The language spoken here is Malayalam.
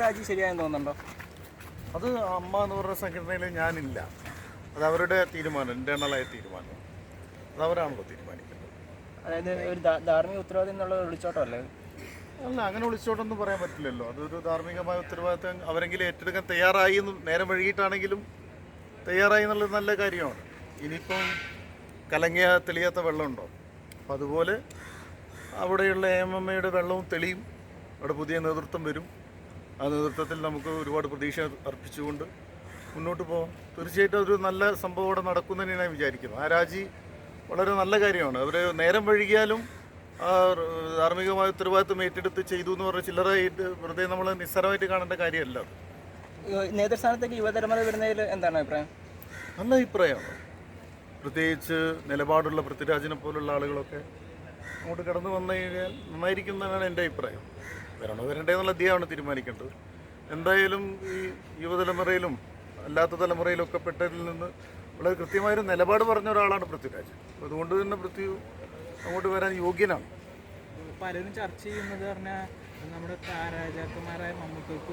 രാജി ശരിയായെന്ന് തോന്നുന്നുണ്ടോ? അത് അമ്മ എന്ന് പറഞ്ഞ സംഘടനയിൽ ഞാനില്ല. അത് അവരുടെ തീരുമാനം ഇന്റേണലായ തീരുമാനം. അത് അവരാണല്ലോ തീരുമാനിക്കുന്നത്. അതായത് ഒരു ധാർമ്മിക ഉത്തരവാദിത്തം എന്നുള്ള വിളിച്ചോട്ടമല്ലേ അല്ല അങ്ങനെ വിളിച്ചോട്ടൊന്നും പറയാൻ പറ്റില്ലല്ലോ. അതൊരു ധാർമ്മികമായ ഉത്തരവാദിത്തം അവരെങ്കിലും ഏറ്റെടുക്കാൻ തയ്യാറായി എന്ന് നേരം വഴുകിയിട്ടാണെങ്കിലും തയ്യാറായി എന്നുള്ളത് നല്ല കാര്യമാണ്. ഇനിയിപ്പം കലങ്ങിയ തെളിയാത്ത വെള്ളമുണ്ടോ? അപ്പം അതുപോലെ അവിടെയുള്ള എം എം എയുടെ വെള്ളവും തെളിയും. അവിടെ പുതിയ നേതൃത്വം വരും. ആ നേതൃത്വത്തിൽ നമുക്ക് ഒരുപാട് പ്രതീക്ഷ അർപ്പിച്ചുകൊണ്ട് മുന്നോട്ട് പോകാം തീർച്ചയായിട്ടും ഒരു നല്ല സംഭവം അവിടെ നടക്കുമെന്ന് ഞാൻ വിചാരിക്കുന്നു. ആ രാജി വളരെ നല്ല കാര്യമാണ്. അവർ നേരം വഴുകിയാലും ധാർമ്മികമായ ഉത്തരവാദിത്വം ഏറ്റെടുത്ത് ചെയ്തു എന്ന് പറഞ്ഞ ചില്ലറായിട്ട് വെറുതെ നമ്മൾ നിസ്സാരമായിട്ട് കാണേണ്ട കാര്യമല്ല നേതൃസ്ഥാനത്തേക്ക് യുവതലമുറ വരുന്നതിൽ എന്താണ് അഭിപ്രായം? നല്ല അഭിപ്രായമാണ്. പ്രത്യേകിച്ച് നിലപാടുള്ള പൃഥ്വിരാജിനെ പോലുള്ള ആളുകളൊക്കെ അങ്ങോട്ട് കടന്നു വന്നു കഴിഞ്ഞാൽ നന്നായിരിക്കും എന്നാണ് എന്റെ അഭിപ്രായം. വരണോ വരണ്ടേ എന്നുള്ള അദ്ദേഹമാണ് തീരുമാനിക്കേണ്ടത്. എന്തായാലും ഈ യുവതലമുറയിലും അല്ലാത്ത തലമുറയിലൊക്കെ പെട്ടതിൽ നിന്ന് വളരെ കൃത്യമായൊരു നിലപാട് പറഞ്ഞ ഒരാളാണ് പൃഥ്വിരാജ്. അതുകൊണ്ട് തന്നെ പൃഥ്വി അങ്ങോട്ട് വരാൻ യോഗ്യനാണ്. പലരും ചർച്ച ചെയ്യുന്നത് പറഞ്ഞാൽ നമ്മുടെ താരാജാക്കന്മാരായ മമ്മൂക്കയ്ക്കും